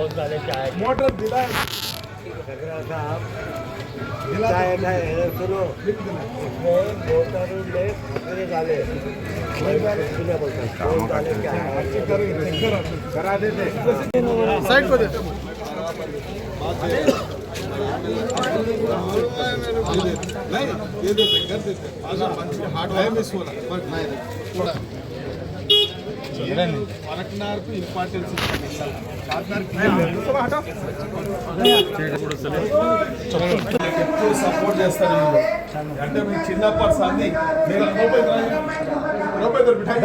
बहुत पहले चाय मोटर दिला साहब चाय ना सुनो। इसमें मोटर में खतरे डाले करा देते साइड को देते नहीं ये देते कर देते हार्ट है मिस होना थोड़ा పలక్నార్కు ఇంపార్టెన్స్ ఎప్పుడు సపోర్ట్ చేస్తారు అంటే మీకు చిన్నప్పటి సంది మీరు లోపల బయట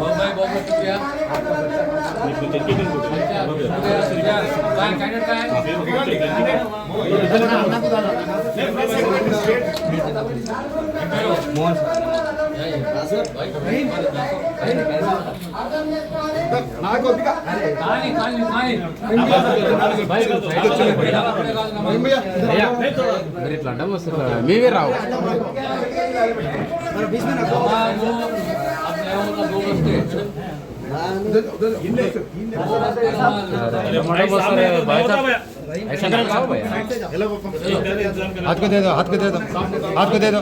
బొమ్మాయి బొమ్మ మోహన్ సార్. మీకు తెచ్చి నాకు వద్దుగా మీవే రావు ऐसा ना खाओ भैया हाथ को दे दो हाथ को दे दो हाथ को दे दो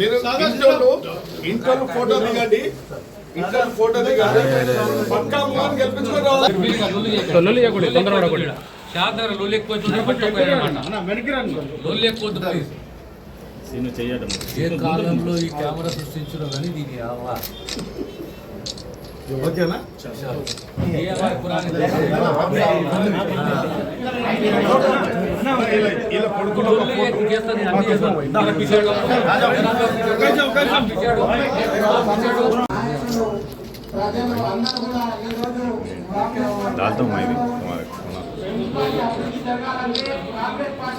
మీరు ఇంట్లో ఇంట్లో ఫోటో దిగండి. ఏ కాలంలో ఈ కెమెరా సృష్టించడం కానీ దీని ఓకేనా? ఇలా ఇలా పిచ్చాడు పిచ్చాడు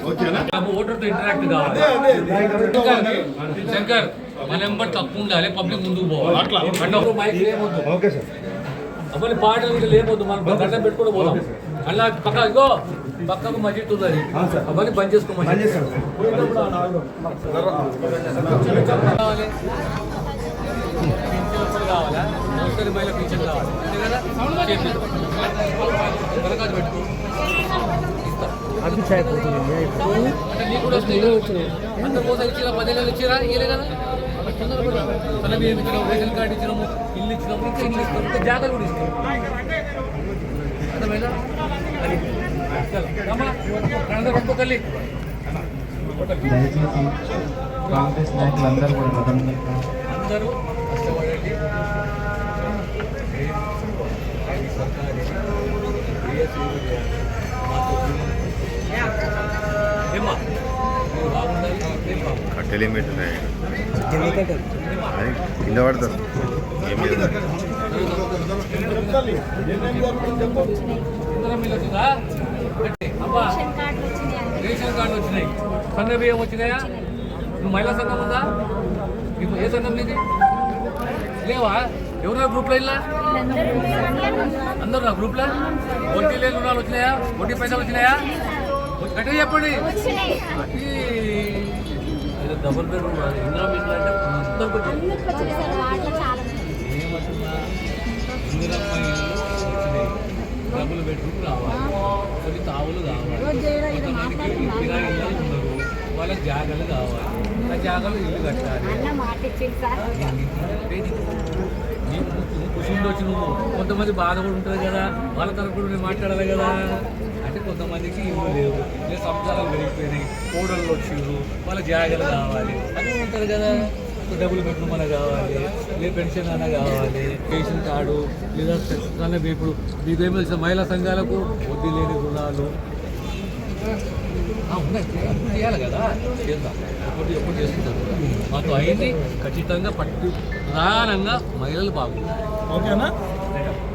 ఓకేనా? ఓటర్తో ఇంటరాక్ట్ కావాలి. శంకర్ మన ఎంబర్ తక్కువ ఉండాలి పబ్లిక్ ముందుకు పోవాలి. అట్లా. మైక్ ఏమొద్దు ఓకే సార్. అవన్నీ పాటలు మనం దండం పెట్టుకుంటూ పోదాం. అలా పక్క ఇగో పక్కకు మసీద్ ఉన్నది అవన్నీ బంద్ చేసుకోమని కావాలి. కావాలా? ముసలి మహిళ పింఛన్ కావాలి. అంతే కదా. దరఖాస్తు పెట్టుకో. ఇస్తా. అంటే నీకు కూడా వస్తాయి అందరి కోసం ఇచ్చినా పది నెలలు ఇచ్చిరా? ఇయ్యలే కదా? తొందరపడి తల బియ్యం ఇచ్చినాము రేషన్ కార్డు ఇచ్చినాము ఇల్లు ఇచ్చినాము ఇంకా ఇల్లు ఇస్తాము ఇంకా జాగాలు కూడా ఇస్తాము అర్థమైందా అది చల్, రమ్మా. అందరూ ఒక్కొక్కరిని. దయచేసి కాంగ్రెస్ నాయకులందరూ కూడా గతంలో అందరూ కష్టపడండి ఈ సర్కారు కింద పడతారు రేషన్ కార్డు వచ్చినాయి సన్న బియ్యం వచ్చినాయా నువ్వు మహిళా సంఘం ఉందా ఇప్పుడు ఏ సంఘం నీది లేవా ఎవరు గ్రూప్లో ఇలా అందరు నా గ్రూప్లో వడ్డీ లేని రుణాలు వచ్చినాయా వడ్డీ పైసలు వచ్చినాయా గట్టిగా చెప్పండి డబుల్ బెడ్రూమ్. ఇందిరా మిల్లు అంటే ఏమంటున్నా ఇందిరమ్మ ఇల్లు వచ్చినాయి డబుల్ బెడ్రూమ్ రావాలి కొన్ని తావులు కావాలి కొంతమందికి కిరాయి వాళ్ళకి జాగలు కావాలి ఆ జాగలు ఇల్లు కట్టాలి నీకు ఉండొచ్చు నువ్వు కొంతమంది బాధ కూడా ఉంటుంది కదా వాళ్ళ తరపు కూడా నేను మాట్లాడాలి కదా అంటే కొంతమందికి ఇల్లు లేవు. లేదు సంసారాలు పెరిగిపోయినాయి. కోడళ్ళు వచ్చిండ్రు వాళ్ళ జాగ్రత్త కావాలి. అదే ఉంటుంది కదా. డబ్బులు బెడ్రూమ్ అన్న కావాలి. లే పెన్షన్ అన్న కావాలి. రేషన్ కార్డు లేదా ఇప్పుడు మీకు ఏమి తెలిసిన మహిళా సంఘాలకు వడ్డీ లేని రుణాలు. ఉన్నాయి. ఇప్పుడు చేయాలి కదా. చేద్దాం. ఒకటి ఎప్పుడు చేస్తుంటారు మాతో అయింది. ఖచ్చితంగా పట్టు ప్రధానంగా మహిళలు బాగుంటారు. ఓకేనా?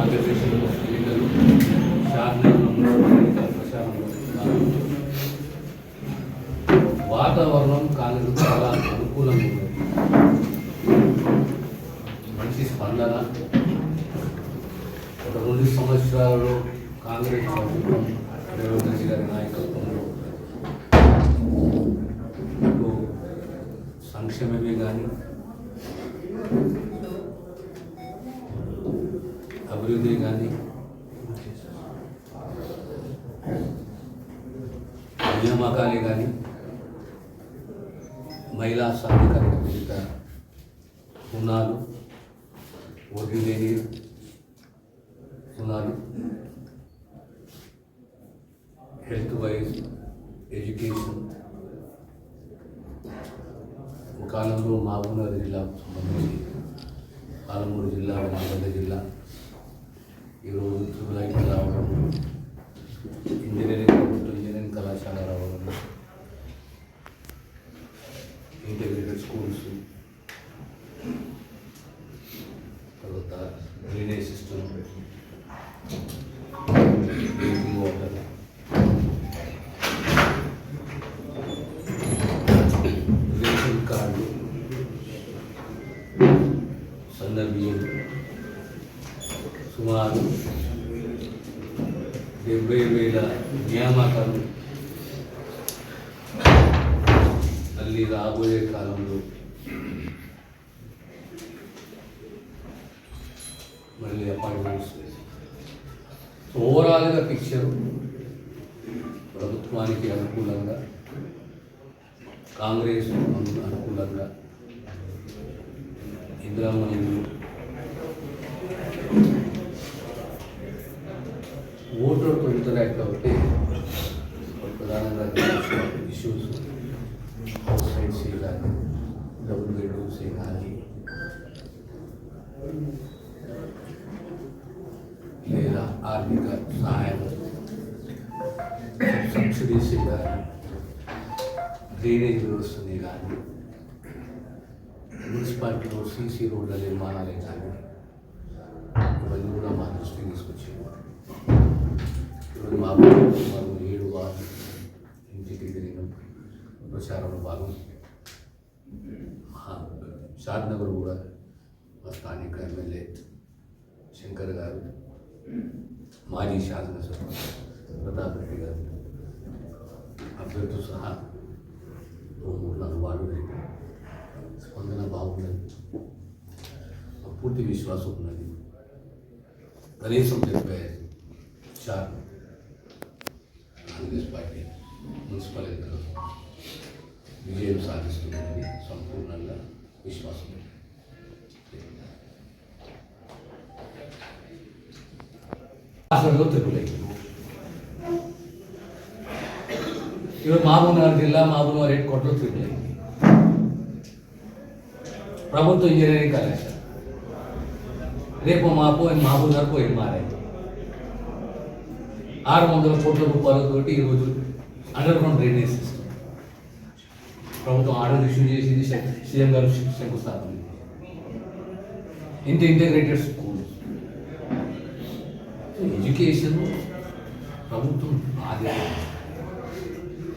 ఆంధ్రప్రదేశ్ ఎన్నికలు షార్నగర్ ఎన్నికల ప్రచారంలో వాతావరణం కాంగ్రెస్ చాలా అనుకూలంగా ఉంది. మంచి స్పందన. ఒక రెండు సంవత్సరాలలో కాంగ్రెస్ ప్రభుత్వం రేవంత్ రెడ్డి గారి నాయకత్వంలో సంక్షేమమే కానీ అభివృద్ధి కానీ. నియామకాలే కానీ. మహిళా సాధికారిక పేరిట రుణాలు వడ్డీ లేని రుణాలు హెల్త్ వైజ్ ఎడ్యుకేషన్ కాలంలో మహబూబ్నగర్ జిల్లాకు సంబంధించి పాలమూరు జిల్లా నల్గొండ like రాబోయే కాలంలో మళ్ళీ అపాయింట్మెంట్స్ ఓవరాల్గా పిక్చర్ ప్రభుత్వానికి అనుకూలంగా కాంగ్రెస్ అనుకూలంగా ఇందిరామణి ఓటర్తో ఇంటరాక్ట్ అవుతే ప్రధానంగా ఇష్యూస్ హౌస్ సైడ్స్ కానీ డబుల్ బెడ్రూమ్స్ కానీ ఆర్థిక సహాయం సబ్సిడీస్ కానీ డ్రైనేజ్ వ్యవస్థని కానీ మున్సిపాలిటీలో సీసీ రోడ్ల నిర్మాణాలే కానీ ఇవన్నీ కూడా మా దృష్టికి తీసుకొచ్చాము ప్రచారంలో భాగం మా షాద్నగర్ కూడా మా స్థానిక ఎమ్మెల్యే శంకర్ గారు మాజీ శాసనసభ ప్రతాప్ రెడ్డి గారు అభ్యర్థులు సహా ఓ మూడు నాలుగు వార్డు స్పందన బాగున్నది నాకు పూర్తి విశ్వాసం ఉన్నది కనీసం డెబ్బై శాతం కాంగ్రెస్ పార్టీ మున్సిపల్ ఎన్నికలు విజయం సాధిస్తుందని సంపూర్ణంగా విశ్వాసం ఉంది. అసలు తిరుగులేదు ఈరోజు మహబూబ్నగర్ జిల్లా మహబూబ్నగర్ హెడ్ కోర్టులో తిరుగులేదు ప్రభుత్వ ఇంజనీరింగ్ కళాశాల రేపు మాపు మహబూబ్నగర్ పోయి మారాయి ఆరు వందల కోట్ల రూపాయలతోటి ఈరోజు అండర్ గ్రౌండ్ డ్రైనేజ్ సిస్టమ్ ప్రభుత్వం ఆర్డర్ ఇష్యూ చేసింది సీఎం గారు శంకుస్థాపన. ఇంటి ఇంటిగ్రేటెడ్ స్కూల్ ఎడ్యుకేషన్ ప్రభుత్వం బాధ్యత.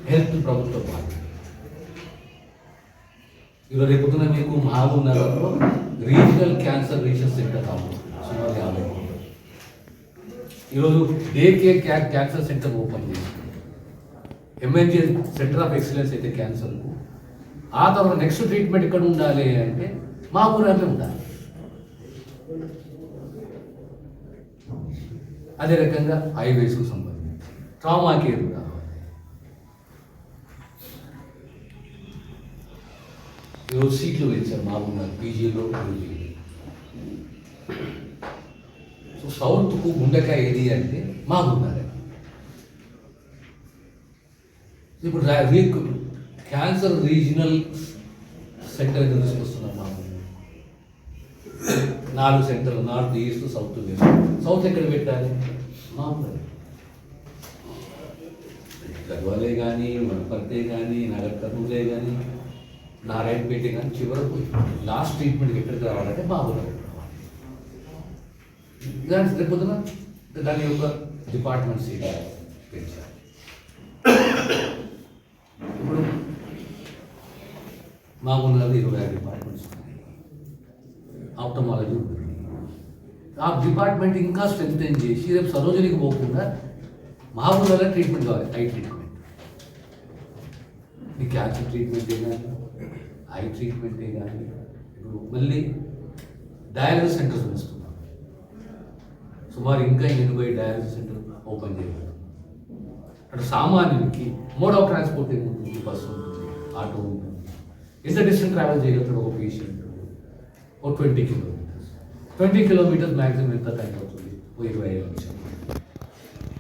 హెల్త్ ప్రభుత్వ బాధ్యత. ఈరోజు రేపుతున్న మీకు మహబూబ్ నగర్లో రీజనల్ క్యాన్సర్ రీసెర్చ్ సెంటర్ కావాలి సుమారు యాభై ఈరోజు డే కేర్ క్యా క్యాన్సర్ సెంటర్ ఓపెన్ చేసింది ఎంఎన్జీ సెంటర్ ఆఫ్ ఎక్సలెన్స్ అయితే క్యాన్సర్కు ఆ తర్వాత నెక్స్ట్ ట్రీట్మెంట్ ఇక్కడ ఉండాలి అంటే మా ఊరంటే ఉండాలి. అదే రకంగా హైవేస్కు సంబంధించి ట్రామా కేర్ కావాలి. ఈరోజు సీట్లు పెంచారు మామూలుగా పీజీలో యూజీలో సో సౌత్కు గుండెకాయ ఏది అంటే మాకున్నారే ఇప్పుడు వీక్ క్యాన్సర్ రీజనల్ సెంటర్ తీసుకొస్తున్నాం మనం నాలుగు సెంటర్లు north east south west. South ఎక్కడ పెట్టాలి? మామూలు గద్వాలే కానీ వనపర్తే కానీ నగర్ కర్నూలే కానీ నారాయణపేట కానీ చివరకు లాస్ట్ ట్రీట్మెంట్కి ఎక్కడికి రావాలంటే బాబులో దాని రేపొద్దున దాని యొక్క డిపార్ట్మెంట్ సీట్ పెంచాలి. ఇప్పుడు మామూలుగా ఇరవై ఆరు డిపార్ట్మెంట్స్ ఉన్నాయి ఆప్టమాలజీ ఉంటుంది ఆ డిపార్ట్మెంట్ ఇంకా స్ట్రెంగ్ చేసి రేపు సరోజనికి పోకుండా మామూలుగా ట్రీట్మెంట్ కావాలి ఐ ట్రీట్మెంట్ ఈ క్యాన్సర్ ట్రీట్మెంటే కానీ ఐ ట్రీట్మెంటే కానీ ఇప్పుడు మళ్ళీ డయాలసిస్ సెంటర్స్ వస్తున్నాం సుమారు ఇంకా ఎనభై డయాలసిస్ సెంటర్ ఓపెన్ చేయగలం అటు సామాన్యునికి మోడ్ ఆఫ్ ట్రాన్స్పోర్ట్ ఏముంటుంది బస్సు ఉంటుంది ఆటో ఉంటుంది ఎంత డిస్టెన్స్ ట్రావెల్ చేయగలుగుతాడు ఒక పేషెంట్ ఓ twenty kilometres twenty kilometres maximum ఎంత టైం అవుతుంది ఓ ఇరవై ఐదు నిమిషాలు.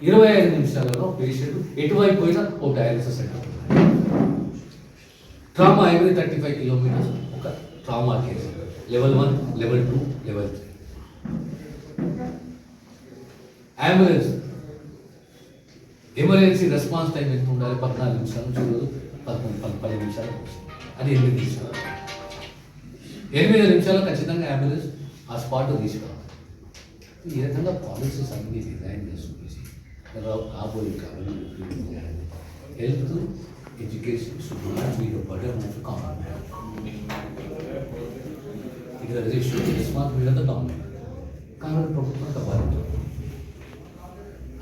ఇరవై ఐదు నిమిషాలలో పేషెంట్ ఎటువైపు పోయినా ఓ dialysis centre trauma every thirty five kilometres ఒక trauma case level one level two level three ambulance emergency response time ఎంత ఉండాలి? పద్నాలుగు నిమిషాలు చూడదు. పదకొండు పది నిమిషాలు నిమిషాలు అది ఎనిమిది నిమిషాలు ఎనిమిది నిమిషాలు ఖచ్చితంగా అంబులెన్స్ ఆ స్పాట్ తీసుకురావాలి. ఈ రకంగా పాలసీస్ అన్ని డిజైన్ చేసుకునేసి కాబోయే కావాలి health education should not be the burden of government it is the government ప్రభుత్వం ఒక బాధ్యత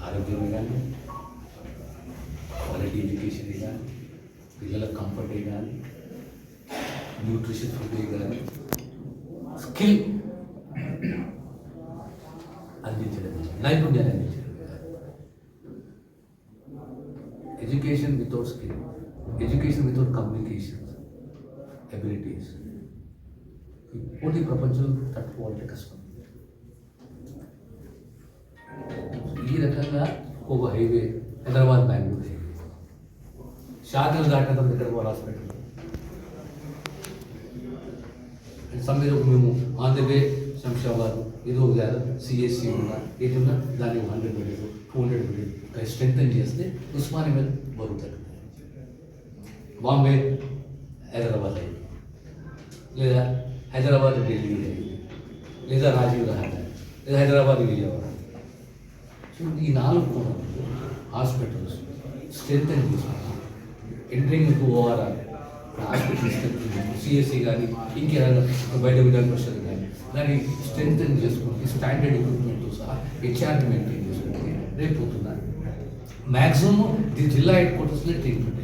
ఆరోగ్యమే కానీ క్వాలిటీ ఎడ్యుకేషన్ కానీ పిల్లల కంఫర్ట్ కానీ న్యూట్రిషన్ ఫుడ్ కానీ స్కిల్ అందించడం నైపుణ్యాన్ని అందించడం education without skill education without communication abilities పోటీ ప్రపంచం తట్టుకోవాలంటే కష్టం ఈ రకంగా ఒక highway Hyderabad Bengaluru highway shortener దాటిన తర్వాత ఇక్కడ పోవాలి హాస్పిటల్ సమ్మెలో మేము ఆన్ ద వే శంషాబాద్ ఏదో సిఎస్సి ఉన్నా ఏది ఉన్నా దాన్ని hundred bed two hundred bed strength చేస్తే ఉస్మానియా మీద బరువు తగ్గుతుంది బాంబే హైదరాబాద్ అయింది లేదా హైదరాబాద్ ఢిల్లీ అయింది లేదా రాజీవ్ గాంధీ లేదా హైదరాబాద్ విజయవాడ సో ఈ నాలుగు కోణాలు హాస్పిటల్స్ స్ట్రెంత్ అని తీసుకున్నాం entering to ORR hospital strength CSC కానీ ఇంకేదైనా బయట విధాన పరిషత్ కానీ దాన్ని స్ట్రెంగ్త్ చేసుకుంటే స్టాండర్డ్ ఎక్విప్మెంట్తో సహా హెచ్ఆర్ మెయింటైన్ చేసుకుంటే రేపు పోతున్నా మ్యాక్సిమం ఇది జిల్లా హెడ్ క్వార్టర్స్లో treatment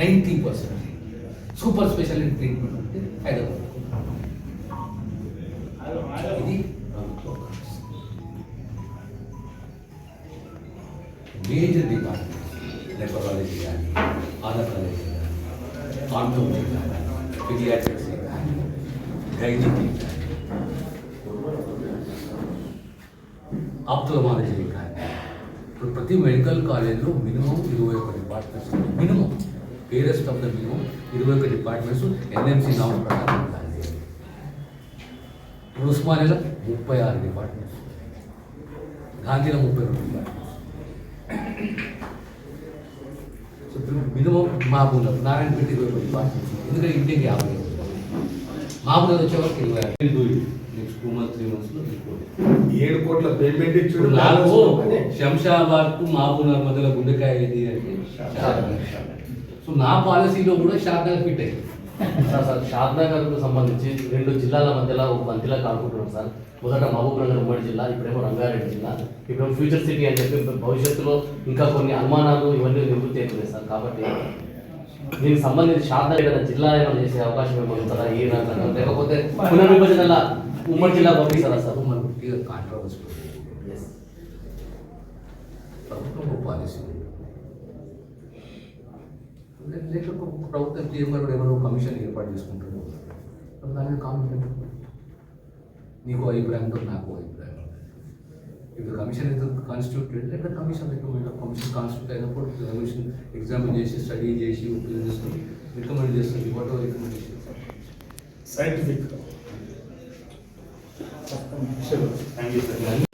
ninety percent super speciality treatment అంటే హైదరాబాద్. ఇది ప్రభుత్వ పాలసీ. మేజర్ డిపార్ట్మెంట్స్ నెఫరాలజీ కానీ ఆనకాలజీ కానీ ఆర్థోపీ కానీ పిడియాట్రిక్స్ కానీ గైనిక్ కానీ ఆప్థోమాలజీ కానీ ఇప్పుడు ప్రతి మెడికల్ కాలేజ్లో మినిమం ఇరవై ఒక డిపార్ట్మెంట్స్ మినిమం. పేరెస్ట్ ఆఫ్ ద మినిమం ఇరవై ఒక డిపార్ట్మెంట్స్ ఎన్ఎంసీ నామం ప్రకారం ఉండాలి. ఇప్పుడు ఉస్మానియాలో ముప్పై ఆరు డిపార్ట్మెంట్స్ గాంధీలో ముప్పై రెండు departments so minimum Mahbubnagar Narayanpet ఇరవై ఒక డిపార్ట్మెంట్స్ ఎందుకంటే ఇంటికి యాభై మహబూబ్నగర్ వచ్చేవరకు ఇరవై ఆరు. టూ మంత్స్ త్రీ మంత్స్లో తీసుకోండి ఏడు కోట్ల పేమెంట్ ఇప్పుడు నాకు శంషాబాద్కు మహబూబ్నగర్ మధ్యలో గుండెకాయ ఏది అంటే. సో నా పాలసీలో కూడా షాద్నగర్ ఫిట్ అయింది సార్ సార్ షాద్నగర్కు సంబంధించి రెండు జిల్లాల మధ్యలో ఒక మంతిలా కానుకుంటున్నాం సార్. మొదట మహబూబ్ నగర్ ఉమ్మడి జిల్లా ఇప్పుడేమో రంగారెడ్డి జిల్లా. ఇప్పుడు ఫ్యూచర్ సిటీ అని చెప్పి భవిష్యత్తులో ఇంకా కొన్ని అనుమానాలు ఇవన్నీ నివృత్తి అవుతున్నాయి సార్. కాబట్టి దీనికి సంబంధించి షాద్నగర్ ఏదైనా జిల్లా ఏమైనా చేసే అవకాశం ఏమైనా ఉంటుందా? ఏ రకంగా లేకపోతే పునర్విభజన ఉమ్మడి జిల్లా పంపిస్తారా సార్ మనకు కాంట్రవర్సీ ప్రభుత్వం ఒక పాలసీ లేకపోతే ప్రభుత్వం చైర్మన్ ఎవరో కమిషన్ ఏర్పాటు చేసుకుంటారు మరి దాని మీద కామెంట్ ఎందుకు? నీకు అభిప్రాయంతో నాకు అభిప్రాయం ఇప్పుడు కమిషన్ ఇస్ కాన్స్టిట్యూటెడ్ లేదా కమిషన్ రికమెండ్ కమిషన్ కాన్స్టిట్యూట్ అయినప్పుడు కమిషన్ ఎగ్జామిన్ చేసి స్టడీ చేసి ఒపీనియన్ చేసుకొని రికమెండ్ చేస్తుంది whatever recommendation scientific Sure. Thank you, sir.